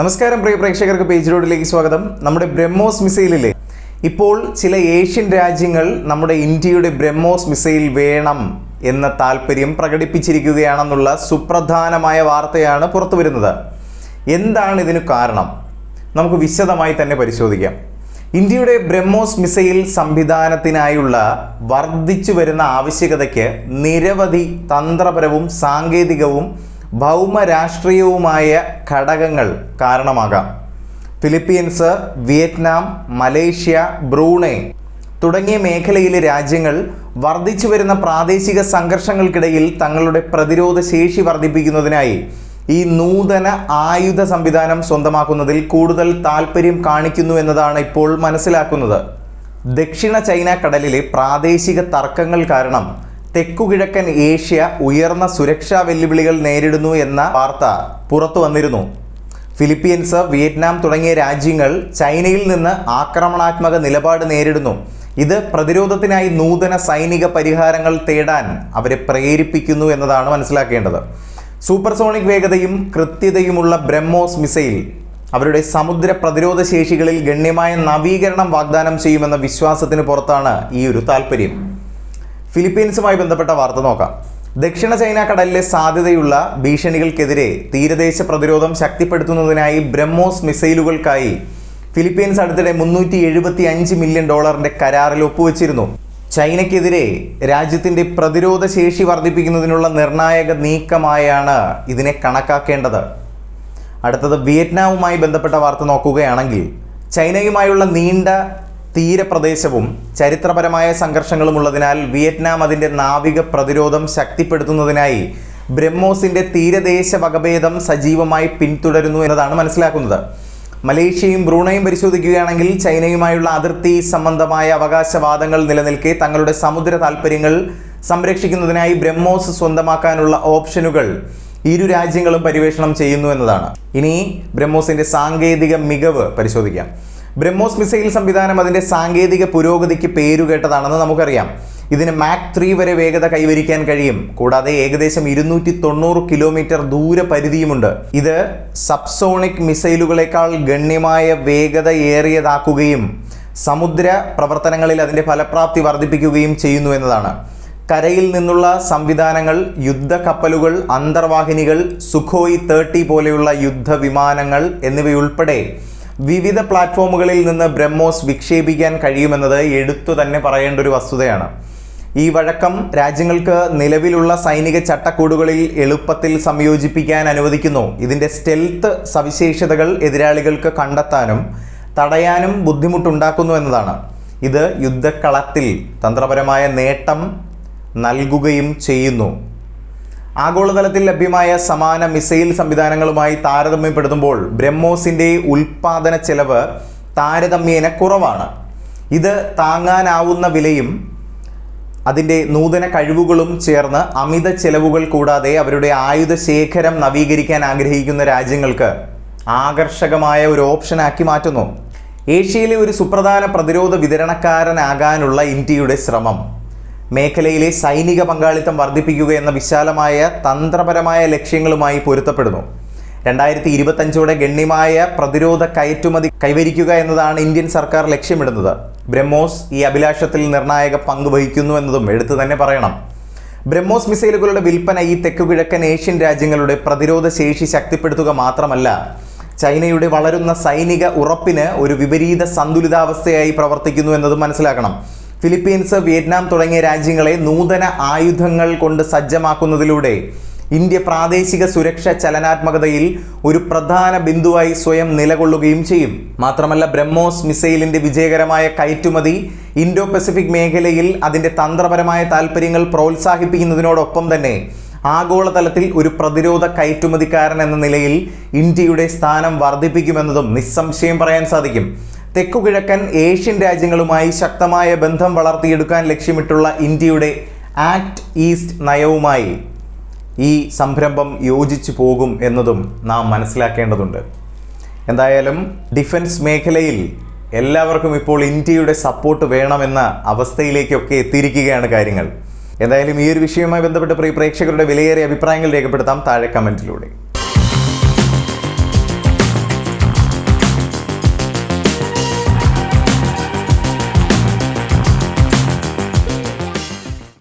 നമസ്കാരം പ്രിയ പ്രേക്ഷകർക്ക് പേജ് റോഡിലേക്ക് സ്വാഗതം. നമ്മുടെ ബ്രഹ്മോസ് മിസൈലിലെ ഇപ്പോൾ ചില ഏഷ്യൻ രാജ്യങ്ങൾ നമ്മുടെ ഇന്ത്യയുടെ ബ്രഹ്മോസ് മിസൈൽ വേണം എന്ന താല്പര്യം പ്രകടിപ്പിച്ചിരിക്കുകയാണെന്നുള്ള സുപ്രധാനമായ വാർത്തയാണ് പുറത്തു വരുന്നത് എന്താണ് ഇതിനു കാരണം? നമുക്ക് വിശദമായി തന്നെ പരിശോധിക്കാം. ഇന്ത്യയുടെ ബ്രഹ്മോസ് മിസൈൽ സംവിധാനത്തിനായുള്ള വർദ്ധിച്ചു വരുന്ന ആവശ്യകതയ്ക്ക് നിരവധി തന്ത്രപരവും സാങ്കേതികവും ഭൗമരാഷ്ട്രീയവുമായ ഘടകങ്ങൾ കാരണമാകാം. ഫിലിപ്പീൻസ് വിയറ്റ്നാം മലേഷ്യ ബ്രൂണെ തുടങ്ങിയ മേഖലയിലെ രാജ്യങ്ങൾ വർദ്ധിച്ചു വരുന്ന പ്രാദേശിക സംഘർഷങ്ങൾക്കിടയിൽ തങ്ങളുടെ പ്രതിരോധ ശേഷി വർദ്ധിപ്പിക്കുന്നതിനായി ഈ നൂതന ആയുധ സംവിധാനം സ്വന്തമാക്കുന്നതിൽ കൂടുതൽ താല്പര്യം കാണിക്കുന്നു എന്നതാണ് ഇപ്പോൾ മനസ്സിലാക്കുന്നത്. ദക്ഷിണ ചൈന കടലിലെ പ്രാദേശിക തർക്കങ്ങൾ കാരണം തെക്കുകിഴക്കൻ ഏഷ്യ ഉയർന്ന സുരക്ഷാ വെല്ലുവിളികൾ നേരിടുന്നു എന്ന വാർത്ത പുറത്തു വന്നിരുന്നു. ഫിലിപ്പീൻസ് വിയറ്റ്നാം തുടങ്ങിയ രാജ്യങ്ങൾ ചൈനയിൽ നിന്ന് ആക്രമണാത്മക നിലപാട് നേരിടുന്നു. ഇത് പ്രതിരോധത്തിനായി നൂതന സൈനിക പരിഹാരങ്ങൾ തേടാൻ അവരെ പ്രേരിപ്പിക്കുന്നു എന്നതാണ് മനസ്സിലാക്കേണ്ടത്. സൂപ്പർസോണിക് വേഗതയും കൃത്യതയുമുള്ള ബ്രഹ്മോസ് മിസൈൽ അവരുടെ സമുദ്ര പ്രതിരോധ ശേഷികളിൽ ഗണ്യമായ നവീകരണം വാഗ്ദാനം ചെയ്യുമെന്ന വിശ്വാസത്തിന് പുറത്താണ് ഈ ഒരു താല്പര്യം ഫിലിപ്പീൻസുമായി ബന്ധപ്പെട്ട വാർത്ത നോക്കാം. ദക്ഷിണ ചൈന കടലിലെ സാധ്യതയുള്ള ഭീഷണികൾക്കെതിരെ തീരദേശ പ്രതിരോധം ശക്തിപ്പെടുത്തുന്നതിനായി ബ്രഹ്മോസ് മിസൈലുകൾക്കായി ഫിലിപ്പീൻസ് അടുത്തിടെ മുന്നൂറ്റി എഴുപത്തി അഞ്ച് മില്യൺ ഡോളറിന്റെ കരാറിൽ ഒപ്പുവെച്ചിരുന്നു. ചൈനയ്ക്കെതിരെ രാജ്യത്തിന്റെ പ്രതിരോധ ശേഷി വർദ്ധിപ്പിക്കുന്നതിനുള്ള നിർണായക നീക്കമായാണ് ഇതിനെ കണക്കാക്കേണ്ടത്. അടുത്തത് വിയറ്റ്നാമുമായി ബന്ധപ്പെട്ട വാർത്ത നോക്കുകയാണെങ്കിൽ ചൈനയുമായുള്ള നീണ്ട തീരപ്രദേശവും ചരിത്രപരമായ സംഘർഷങ്ങളുമുള്ളതിനാൽ വിയറ്റ്നാം അതിന്റെ നാവിക പ്രതിരോധം ശക്തിപ്പെടുത്തുന്നതിനായി ബ്രഹ്മോസിന്റെ തീരദേശ വകഭേദം സജീവമായി പിന്തുടരുന്നു എന്നതാണ് മനസ്സിലാക്കുന്നത്. മലേഷ്യയും ബ്രൂണയും പരിശോധിക്കുകയാണെങ്കിൽ ചൈനയുമായുള്ള അതിർത്തി സംബന്ധമായ അവകാശവാദങ്ങൾ നിലനിൽക്കെ തങ്ങളുടെ സമുദ്ര താൽപ്പര്യങ്ങൾ സംരക്ഷിക്കുന്നതിനായി ബ്രഹ്മോസ് സ്വന്തമാക്കാനുള്ള ഓപ്ഷനുകൾ ഇരു രാജ്യങ്ങളും പര്യവേഷണം ചെയ്യുന്നു എന്നതാണ്. ഇനി ബ്രഹ്മോസിന്റെ സാങ്കേതിക മികവ് പരിശോധിക്കാം. ബ്രഹ്മോസ് മിസൈൽ സംവിധാനം അതിന്റെ സാങ്കേതിക പുരോഗതിക്ക് പേരുകേട്ടതാണെന്ന് നമുക്കറിയാം. ഇതിന് മാക് ത്രീ വരെ വേഗത കൈവരിക്കാൻ കഴിയും. കൂടാതെ ഏകദേശം ഇരുന്നൂറ്റി തൊണ്ണൂറ് കിലോമീറ്റർ ദൂരപരിധിയുമുണ്ട് ഇത് സബ്സോണിക് മിസൈലുകളെക്കാൾ ഗണ്യമായ വേഗതയേറിയതാക്കുകയും സമുദ്ര പ്രവർത്തനങ്ങളിൽ അതിന്റെ ഫലപ്രാപ്തി വർദ്ധിപ്പിക്കുകയും ചെയ്യുന്നു എന്നതാണ്. കരയിൽ നിന്നുള്ള സംവിധാനങ്ങൾ യുദ്ധക്കപ്പലുകൾ അന്തർവാഹിനികൾ സുഖോയ് തേർട്ടി പോലെയുള്ള യുദ്ധവിമാനങ്ങൾ എന്നിവയുൾപ്പെടെ വിവിധ പ്ലാറ്റ്ഫോമുകളിൽ നിന്ന് ബ്രഹ്മോസ് വിക്ഷേപിക്കാൻ കഴിയുമെന്നത് എടുത്തു തന്നെ പറയേണ്ട ഒരു വസ്തുതയാണ്. ഈ വഴക്കം രാജ്യങ്ങൾക്ക് നിലവിലുള്ള സൈനിക ചട്ടക്കൂടുകളിൽ എളുപ്പത്തിൽ സംയോജിപ്പിക്കാൻ അനുവദിക്കുന്നു. ഇതിന്റെ സ്റ്റെൽത്ത് സവിശേഷതകൾ എതിരാളികൾക്ക് കണ്ടെത്താനും തടയാനും ബുദ്ധിമുട്ടുണ്ടാക്കുന്നു എന്നതാണ്. ഇത് യുദ്ധക്കളത്തിൽ തന്ത്രപരമായ നേട്ടം നൽകുകയും ചെയ്യുന്നു. ആഗോളതലത്തിൽ ലഭ്യമായ സമാന മിസൈൽ സംവിധാനങ്ങളുമായി താരതമ്യപ്പെടുത്തുമ്പോൾ ബ്രഹ്മോസിന്റെ ഉൽപാദന ചെലവ് താരതമ്യേന കുറവാണ്. ഇത് താങ്ങാനാവുന്ന വിലയും അതിന്റെ നൂതന കഴിവുകളും ചേർന്ന് അമിത ചെലവുകൾ കൂടാതെ അവരുടെ ആയുധ ശേഖരം നവീകരിക്കാൻ ആഗ്രഹിക്കുന്ന രാജ്യങ്ങൾക്ക് ആകർഷകമായ ഒരു ഓപ്ഷനാക്കി മാറ്റുന്നു. ഏഷ്യയിലെ ഒരു സുപ്രധാന പ്രതിരോധ വിതരണക്കാരനാകാനുള്ള ഇന്ത്യയുടെ ശ്രമം. മേഖലയിലെ സൈനിക പങ്കാളിത്തം വർദ്ധിപ്പിക്കുക എന്ന വിശാലമായ തന്ത്രപരമായ ലക്ഷ്യങ്ങളുമായി പൊരുത്തപ്പെടുന്നു. രണ്ടായിരത്തി ഇരുപത്തഞ്ചോടെ ഗണ്യമായ പ്രതിരോധ കയറ്റുമതി കൈവരിക്കുക എന്നതാണ് ഇന്ത്യൻ സർക്കാർ ലക്ഷ്യമിടുന്നത്. ബ്രഹ്മോസ് ഈ അഭിലാഷത്തിൽ നിർണായക പങ്ക് വഹിക്കുന്നു എന്നതും എടുത്തു തന്നെ പറയണം. ബ്രഹ്മോസ് മിസൈലുകളുടെ വിൽപ്പന ഈ തെക്കുകിഴക്കൻ ഏഷ്യൻ രാജ്യങ്ങളുടെ പ്രതിരോധ ശേഷി ശക്തിപ്പെടുത്തുക മാത്രമല്ല ചൈനയുടെ വളരുന്ന സൈനിക ഉറപ്പിന് ഒരു വിപരീത സന്തുലിതാവസ്ഥയായി പ്രവർത്തിക്കുന്നു എന്നതും മനസ്സിലാക്കണം. ഫിലിപ്പീൻസ് വിയറ്റ്നാം തുടങ്ങിയ രാജ്യങ്ങളെ നൂതന ആയുധങ്ങൾ കൊണ്ട് സജ്ജമാക്കുന്നതിലൂടെ ഇന്ത്യ പ്രാദേശിക സുരക്ഷ ചലനാത്മകതയിൽ ഒരു പ്രധാന ബിന്ദുവായി സ്വയം നിലകൊള്ളുകയും ചെയ്യും. മാത്രമല്ല ബ്രഹ്മോസ് മിസൈലിന്റെ വിജയകരമായ കയറ്റുമതി ഇൻഡോ പസഫിക് മേഖലയിൽ അതിന്റെ തന്ത്രപരമായ താൽപ്പര്യങ്ങൾ പ്രോത്സാഹിപ്പിക്കുന്നതിനോടൊപ്പം തന്നെ ആഗോളതലത്തിൽ ഒരു പ്രതിരോധ കയറ്റുമതിക്കാരൻ എന്ന നിലയിൽ ഇന്ത്യയുടെ സ്ഥാനം വർദ്ധിപ്പിക്കുമെന്നതും നിസ്സംശയം പറയാൻ സാധിക്കും. തെക്കുകിഴക്കൻ ഏഷ്യൻ രാജ്യങ്ങളുമായി ശക്തമായ ബന്ധം വളർത്തിയെടുക്കാൻ ലക്ഷ്യമിട്ടുള്ള ഇന്ത്യയുടെ ആക്ട് ഈസ്റ്റ് നയവുമായി ഈ സംരംഭം യോജിച്ചു പോകും എന്നതും നാം മനസ്സിലാക്കേണ്ടതുണ്ട്. എന്തായാലും ഡിഫൻസ് മേഖലയിൽ എല്ലാവർക്കും ഇപ്പോൾ ഇന്ത്യയുടെ സപ്പോർട്ട് വേണമെന്ന അവസ്ഥയിലേക്കൊക്കെ എത്തിയിരിക്കുകയാണ് കാര്യങ്ങൾ. എന്തായാലും ഈ ഒരു വിഷയവുമായി ബന്ധപ്പെട്ട് പ്രിയ പ്രേക്ഷകരുടെ വിലയേറിയ അഭിപ്രായങ്ങൾ രേഖപ്പെടുത്താം. താഴെ കമന്റിലൂടെ